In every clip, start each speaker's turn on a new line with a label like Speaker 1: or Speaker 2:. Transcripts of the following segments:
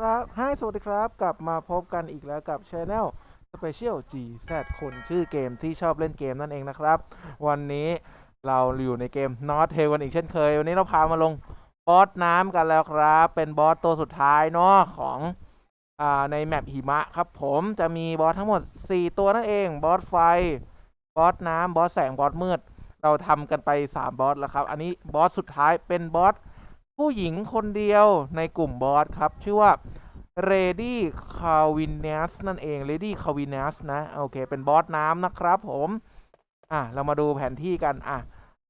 Speaker 1: ครับให้สวัสดีครับ กลับมาพบกันอีกแล้วกับ Channel Special GZ คนชื่อเกมที่ชอบเล่นเกมนั่นเองนะครับ วันนี้เราอยู่ในเกม n o t h a l กันอีกเช่นเคย วันนี้เราพามาลงบอสน้ำกันแล้วครับ เป็นบอสตัวสุดท้ายเนาะของอ่าในแมปหิมะครับผมจะมีบอสทั้งหมด 4 ตัวนั่นเอง บอสไฟ บอสน้ำบอสแสง บอสมืด เราทำกันไป 3 บอสแล้วครับ อันนี้บอสสุดท้ายเป็นบอส ผู้หญิงคนเดียวในกลุ่มบอสครับ ชื่อว่า Lady c a w i n e s นั่นเอง Lady c a w i n e s นสนะ โอเค เป็นบอสน้ำนะครับผม อะ เรามาดูแผนที่กัน อะ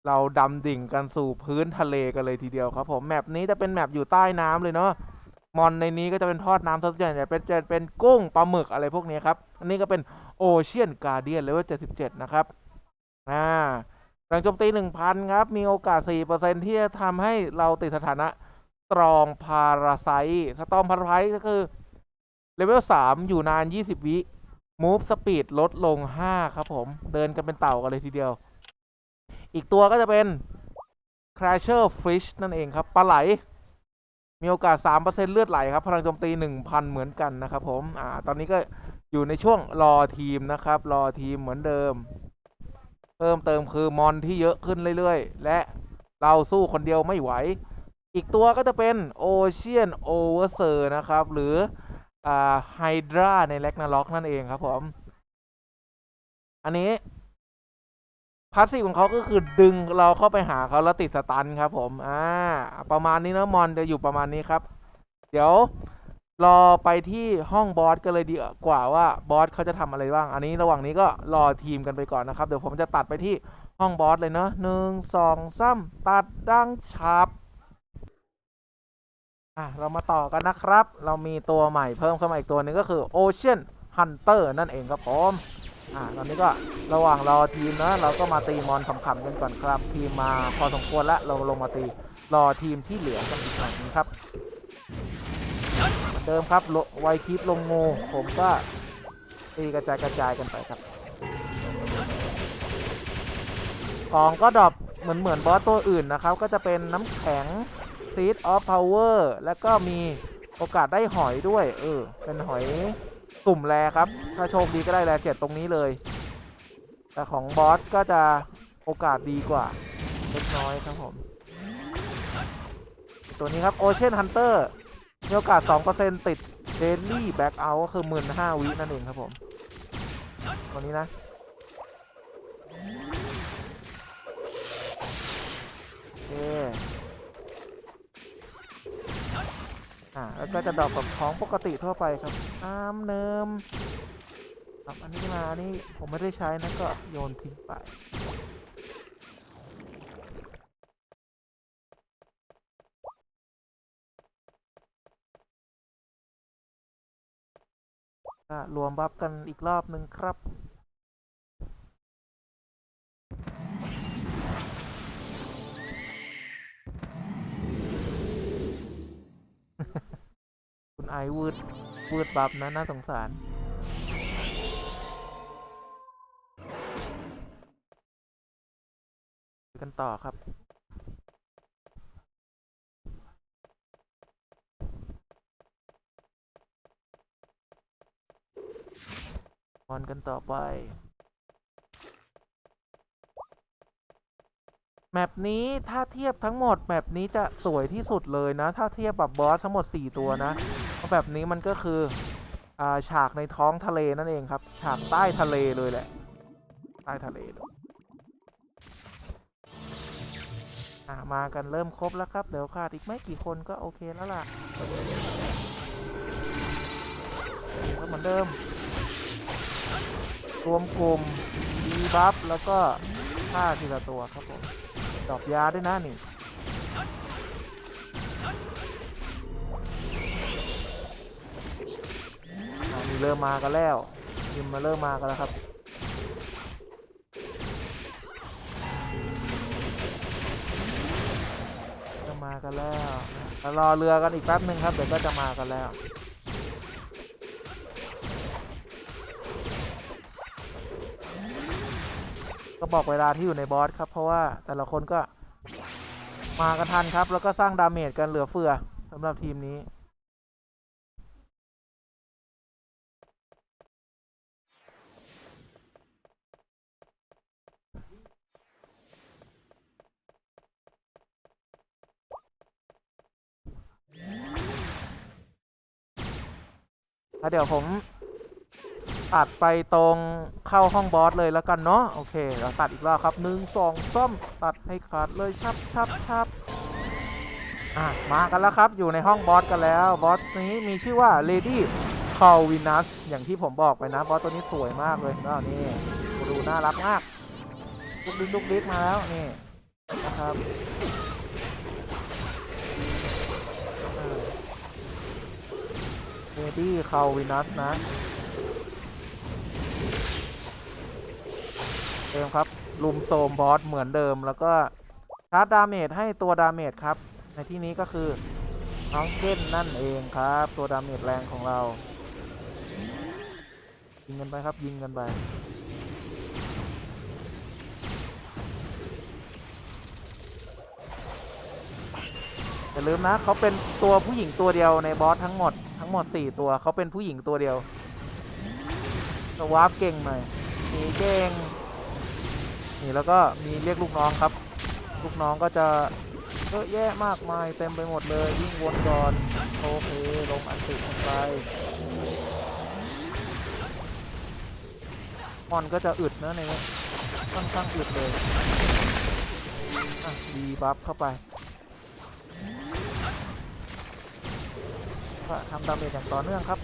Speaker 1: เราดำดิ่งกันสู่พื้นทะเลกันเลยทีเดียวครับผม แมปนี้จะเป็นแมปอยู่ใต้น้ำเลยเนาะ มอนในนี้ก็จะเป็นทอดน้ำทอดใหญ่เป็นจะเป็นกุ้งปลาหมึกอะไรพวกนี้ครับ อันนี้ก็เป็น Ocean Guardian Level 77นะครับ อ่า หลังโจมตี 1,000 ครับ มีโอกาส 4%ที่จะทำให้เราติดสถานะตรองพาราไซสตรองพาราไซก็คือ เลเวล 3 อยู่นาน 20 วิ Move Speed ลดลง 5 ครับผม เดินกันเป็นเต่ากันเลยทีเดียว อีกตัวก็จะเป็น Crasher Fish นั่นเองครับ ปลาไหล มีโอกาส 3%เลือดไหลครับ พลังโจมตี 1,000 เหมือนกันนะครับผม อ่า ตอนนี้ก็อยู่ในช่วงรอทีมนะครับ รอทีมเหมือนเดิม เพิ่มเติมคือมอนที่เยอะขึ้นเรื่อยๆ และเราสู้คนเดียวไม่ไหว อีกตัวก็จะเป็น Ocean Overseer นะครับ หรืออ่า Hydra ใน r a g n a r o k นั่นเองครับผม อันนี้พาสซีฟของเขาก็คือดึงเราเข้าไปหาเขาแล้วติดสตันครับผม อ่า ประมาณนี้นะมอนจะอยู่ประมาณนี้ครับ เดี๋ยว รอไปที่ห้องบอสกันเลยดีกว่าว่าบอสเขาจะทำอะไรบ้าง อันนี้ระหว่างนี้ก็รอทีมกันไปก่อนนะครับ เดี๋ยวผมจะตัดไปที่ห้องบอสเลยเนาะหนึ่งสองสามตัดดังชาบอะเรามาต่อกันนะครับ เรามีตัวใหม่เพิ่มเข้ามาอีกตัวนึงก็คือ Ocean Hunter นั่นเองครับผมอ่าตอนนี้ก็ระหว่างรอทีมนะเราก็มาตีมอนขำๆกันก่อนครับ ทีมมาพอสมควรแล้วเราลงมาตีรอทีมที่เหลือกันอีกหน่อยนึงครับ เดิมครับลไวคลิปลงงูผมก็ตีกระจายกระจายกันไปครับ ของก็ดรอปเหมือนเหมือนบอสตัวอื่นนะครับ ก็จะเป็นน้ำแข็ง Seed of Power แล้วก็มีโอกาสได้หอยด้วย เออ เป็นหอยกลุ่มแรครับ ถ้าโชคดีก็ได้แรเจ็ดตรงนี้เลย แต่ของบอสก็จะโอกาสดีกว่าเล็กน้อยครับผม ตัวนี้ครับ Ocean Hunter มีโอกาส 2%ติด Daily Back Out ก็คือ15,000วินั่นเองครับผมตัวนี้นะ โอเค อ่า แล้วก็จะดอปกับของปกติทั่วไปครับน้ำเนิมครับอันนี้มา อันนี้ผมไม่ได้ใช้นะก็โยนทิ้งไป รวมบัฟกันอีกรอบหนึ่งครับ คุณไอวืดวืดบัฟนะน่าสงสารกันต่อครับ อนกันต่อไป แมปนี้ถ้าเทียบทั้งหมดแมปนี้จะสวยที่สุดเลยนะ ถ้าเทียบกับบอสทั้งหมด 4 ตัวนะ เพราะแบบนี้มันก็คืออาฉากในท้องทะเลนั่นเองครับ ฉากใต้ทะเลเลยแหละ ใต้ทะเลเลยอะมากันเริ่มครบแล้วครับ เดี๋ยวขาดอีกไม่กี่คนก็โอเคแล้วล่ะก็เหมือนเดิม รวมกลุ่มดีบัฟแล้วก็ฆ่าทีละตัวครับผมดอกยาด้วยนะนี่น,นี่เริ่มมากันแล้วยิมมาเริ่มมากันแล้วครับจะมากันแล้วรอเรือกันอีกแป๊บหนึ่งครับเดี๋ยวก็จะมากันแล้ว บอกเวลาที่อยู่ในบอสครับ เพราะว่าแต่ละคนก็มากันทันครับ แล้วก็สร้างดาเมจกันเหลือเฟือสำหรับทีมนี้ แล้วเดี๋ยวผม ตัดไปตรงเข้าห้องบอสเลยแล้วกันเนาะโอเคเราตัดอีกรอบครับหนึ่งสองส้มตัดให้ขาดเลยชับชับชับอะมากันแล้วครับอยู่ในห้องบอสกันแล้วบอสนี้มีชื่อว่า Lady c a l v i n u s อย่างที่ผมบอกไปนะบอสตัวนี้สวยมากเลยแล้วนี่ดูน่ารักมากลุกดิ๊กลุกดิ๊กมาแล้วนี่นะครับเลดี้คาวินัสนะ เดิมครับลุมโซมบอสเหมือนเดิม แล้วก็ชาร์จดาเมจให้ตัวดาเมจครับ ในที่นี้ก็คือน้องเก้นนั่นเองครับ ตัวดาเมจแรงของเรา ยิงกันไปครับยิงกันไปอย่าลืมนะเขาเป็นตัวผู้หญิงตัวเดียวในบอสทั้งหมดทั้งหมด 4 ตัวเขาเป็นผู้หญิงตัวเดียวสวาร์ปเก่งหน่อยมีเก่ง นี่แล้วก็มีเรียกลูกน้องครับ ลูกน้องก็จะเยอะแยะมากมายเต็มไปหมดเลยวิ่งวนก่อนโอเคลงอันติลงไปมอนก็จะอึดนะในนี้ค่อนข้างอึดเลยอะดีบัฟเข้าไปก็ทำดาเมจอย่างต่อเนื่องครับ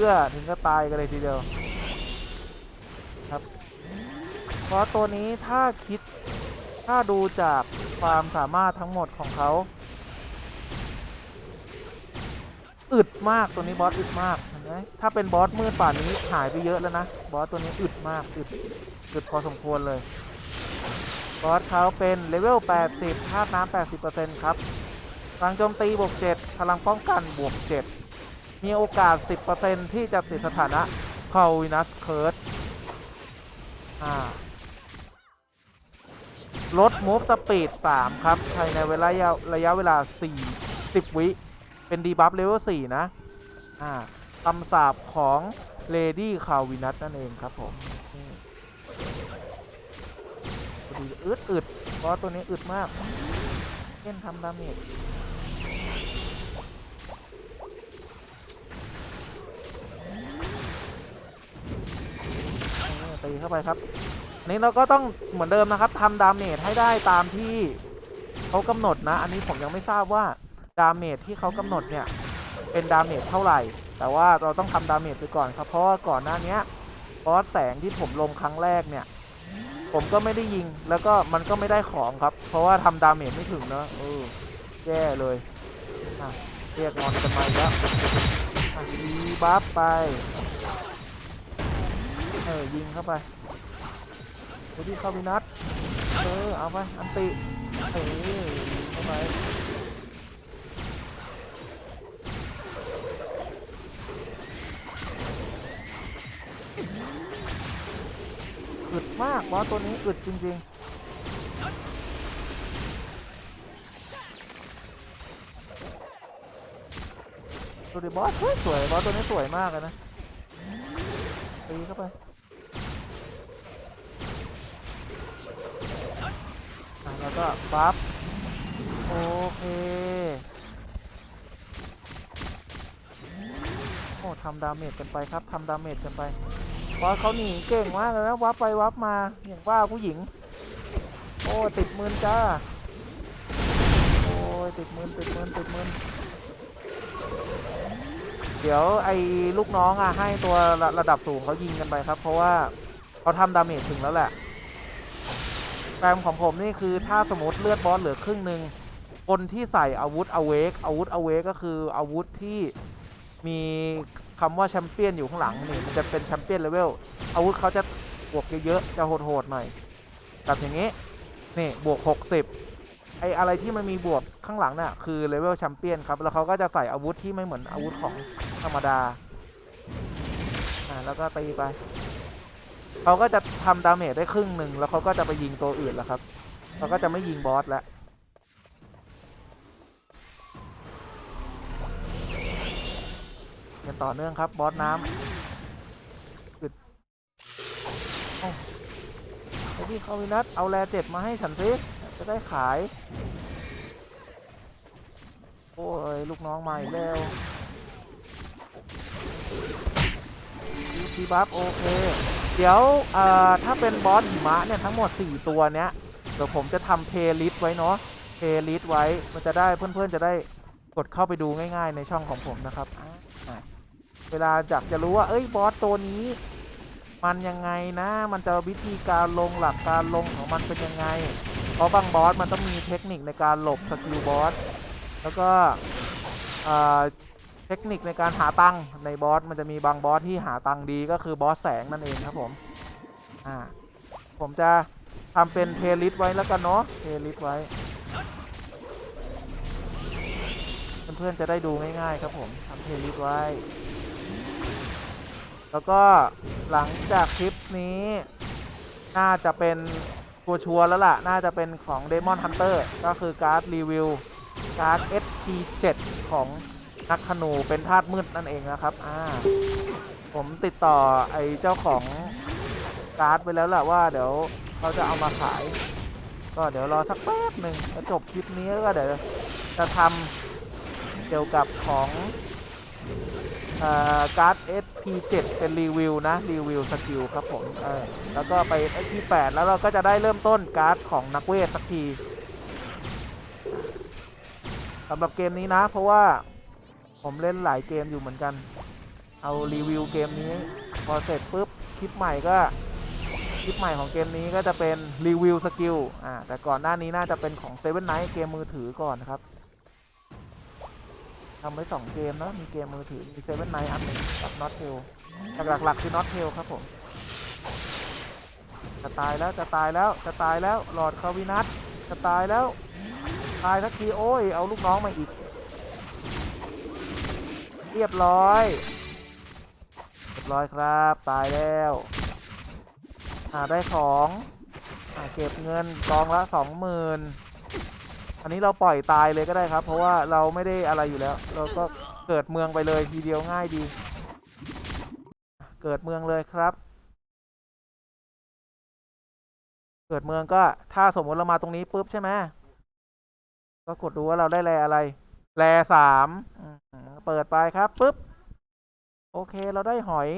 Speaker 1: เลือถึงก็ตายกันเลยทีเดียวครับเพราะตัวนี้ถ้าคิดถ้าดูจากความสามารถทั้งหมดของเขาอึดมากตัวนี้บอสอึดมากเห็นไหมถ้าเป็นบอสมืดป่านนี้หายไปเยอะแล้วนะบอสตัวนี้อึดมากอึดอึดพอสมควรเลยบอสเขาเป็นเลเวล 80ธาตุน้ำ80%ครับพลังโจมตีบวก 7 พลังป้องกันบวก 7 มีโอกาส 10%ที่จะติดสถานะคาวินัสเคิร์ดลดมูฟสปีด 3 ครับภายในเวลาระยะะยะเวลา4 10วิ เป็นดีบัฟเลเวล 4 นะคำสาบของเลดี้คาวินัสนั่นเองครับผมดูอึดอึดเพราะตัวนี้อึดมากเล่นทำดาเมจ ตีเข้าไปครับอันนี้เราก็ต้องเหมือนเดิมนะครับทำดาเมจให้ได้ตามที่เขากำหนดนะ อันนี้ผมยังไม่ทราบว่าดาเมจที่เขากำหนดเนี่ยเป็นดาเมจเท่าไหร่ แต่ว่าเราต้องทำดาเมจไปก่อนครับ เพราะว่าก่อนหน้านี้บอสแสงที่ผมลงครั้งแรกเนี่ย ผมก็ไม่ได้ยิงแล้วก็มันก็ไม่ได้ของครับ เพราะว่าทำดาเมจไม่ถึงเนอะเออแย่เลยเรียกงอนกันมาแล้วดีบัฟไป ออยิงเข้าไปไปที่เข้าวินัทเออเอาไปอันติเออเข้าไปอึดมากบอสตัวนี้อึดจริงๆดูดิบอสสวยสวยบอสตัวนี้สวยมากเลยนะตีเข้าไป แล้วก็บัฟโอเคโอ้ทำดาเมจกันไปครับทำดาเมจกันไปบอเขาหนีเก่งมากเลยนะวับไปวับมาอย่างว่าผู้หญิง โอ้ติดมืนจ้าโอ้ยติดมืนติดมืนติดมืนเดี๋ยวไอ้ลูกน้องอะให้ตัวระระดับสูงเขายิงกันไปครับ เพราะว่าเขาทำดาเมจถึงแล้วแหละ แปมของผมนี่คือถ้าสมมติเลือดบอสเหลือครึ่งหนึ่งคนที่ใส่อาวุธอเวกอาวุธอเวกก็คืออาวุธที่มีคำว่าแชมเปี้ยนอยู่ข้างหลังนี่มันจะเป็นแชมเปี้ยนเลเวลอาวุธเขาจะบวกเยอะๆจะโหดๆหน่อยแบบอย่างนี้นี่บวก 60 ไออะไรที่มันมีบวกข้างหลังน่ะคือเลเวลแชมเปี้ยนครับ แล้วเขาก็จะใส่อาวุธที่ไม่เหมือนอาวุธของธรรมดาอ่าแล้วก็ตีไป เขาก็จะทำดาเมจได้ครึ่งหนึ่งแล้วเขาก็จะไปยิงตัวอื่นแล้วครับเขาก็จะไม่ยิงบอสแล้วกันต่อเนื่องครับบอสน้ำอึดเอาไอ้พี่คาวินัทเอาแลเจ็ดมาให้ฉันสิจะได้ขาย โอ้ย ลูกน้องมาอีกแล้วทีบัฟโอเค เดี๋ยวถ้าเป็นบอสหิมะเนี่ยทั้งหมด 4 ตัวเนี้ยเดี๋ยวผมจะทำเพลย์ลิสต์ไว้เนาะเพลย์ลิสต์ไว้มันจะได้เพื่อนๆจะได้กดเข้าไปดูง่ายๆในช่องของผมนะครับเวลาอยากจะรู้ว่าเอ้ยบอสตัวนี้ มันยังไงนะ มันจะวิธีการลงหลักการลงของมันเป็นยังไง เพราะบางบอสมันต้องมีเทคนิคในการหลบสกิลบอสแล้วก็ เทคนิคในการหาตังค์ในบอสมันจะมีบางบอสที่หาตังค์ดีก็คือบอสแสงนั่นเองครับผมอ่าผมจะทำเป็นเพลย์ลิสต์ไว้แล้วกันเนาะเพลย์ลิสต์ไว้ เพื่อนๆจะได้ดูง่ายๆครับผมทำเพลย์ลิสต์ไว้ แล้วก็หลังจากคลิปนี้ น่าจะเป็นตัวชัวร์แล้วล่ะ น่าจะเป็นของ Demon Hunter ก็คือการ์ดรีวิวการ์ด SP7 ของ นักขนูเป็นธาตุมืดนั่นเองนะครับอ่าผมติดต่อไอ้เจ้าของการ์ดไปแล้วแหละว่าเดี๋ยวเขาจะเอามาขาย ก็เดี๋ยวรอสักแป๊บหนึ่งจบคลิปนี้ก็เดี๋ยวจะทำเกี่ยวกับของอการ์ด SP7 เป็นรีวิวนะรีวิวสกิลครับผมเออแล้วก็ไป SP8 แล้วเราก็จะได้เริ่มต้นการ์ดของนักเวทสักทีสำหรับเกมนี้นะเพราะว่า ผมเล่นหลายเกมอยู่เหมือนกัน เอารีวิวเกมนี้ พอเสร็จปุ๊บคลิปใหม่ก็คลิปใหม่ของเกมนี้ก็จะเป็นรีวิวสกิลอ่าแต่ก่อนหน้านี้น่าจะเป็นของ Seven Night เกมมือถือก่อนนะครับทำไว้สองเกมนะมีเกมมือถือมี Seven Night อันหนึ่งกับ Not Tail หลักๆคือ Not Tail ครับผมจะตายแล้วจะตายแล้วจะตายแล้วหลอดคาวินัทจะตายแล้ว ตายสักทีโอ้ยเอาลูกน้องมาอีก รียบร้อย เรียบร้อยครับ ตายแล้วอ่าได้ของอ่าเก็บเงินกองละสองหมื่นอันนี้เราปล่อยตายเลยก็ได้ครับ เพราะว่าเราไม่ได้อะไรอยู่แล้ว เราก็เกิดเมืองไปเลยทีเดียวง่ายดี เกิดเมืองเลยครับ เกิดเมืองก็ถ้าสมมติเรามาตรงนี้ปุ๊บใช่ไหมก็กดดูว่าเราได้แรอะไร แรสามเปิดไปครับปุ๊บ โอเคเราได้หอย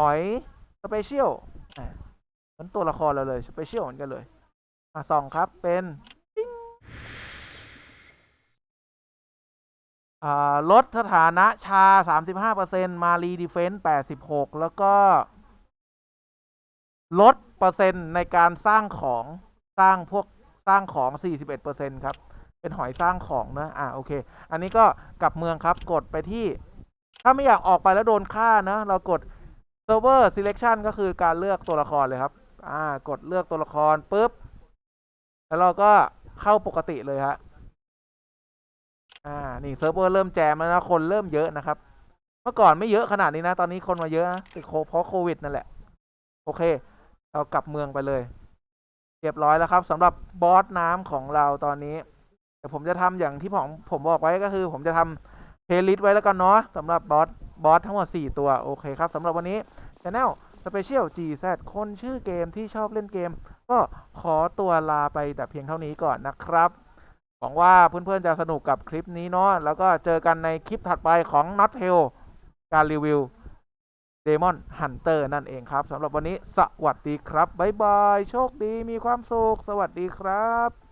Speaker 1: หอยสเปเชียลเหมือนตัวละครเราเลยสเปเชียลเหมือนกันเลยอะสองครับเป็นอ่าลดสถานะชา 35%มารีดีเฟนส์86 แล้วก็ ลดเปอร์เซ็นต์ในการสร้างของสร้างพวกสร้างของ 41%ครับ เป็นหอยสร้างของนะอ่าโอเค อันนี้ก็กลับเมืองครับกดไปที่ ถ้าไม่อยากออกไปแล้วโดนฆ่านะ เรากด server selection ก็คือการเลือกตัวละครเลยครับ อ่ากดเลือกตัวละครปุ๊บ แล้วเราก็เข้าปกติเลยฮะอ่านี่เซิร์ฟเวอร์เริ่มแจมแล้วนะคนเริ่มเยอะนะครับ เมื่อก่อนไม่เยอะขนาดนี้นะ ตอนนี้คนมาเยอะนะติดโคเพราะโควิดนั่นแหละ โอเค เรากลับเมืองไปเลย เรียบร้อยแล้วครับสำหรับบอสน้ำของเราตอนนี้ เดี๋ยวผมจะทำอย่างที่ผมผมบอกไว้ก็คือ ผมจะทำเพลย์ลิสต์ไว้แล้วกันเนาะสำหรับบอสบอสทั้งหมด 4 ตัว โอเคครับสำหรับวันนี้ Channel Special GZ คนชื่อเกมที่ชอบเล่นเกม ก็ขอตัวลาไปแต่เพียงเท่านี้ก่อนนะครับหวังว่าเพื่อนๆจะสนุกกับคลิปนี้เนาะแล้วก็เจอกันในคลิปถัดไปของ Not t a i l การรีวิว Demon Hunter นั่นเองครับสำหรับวันนี้สวัสดีครับ บ๊ายบาย โชคดีมีความสุข สวัสดีครับ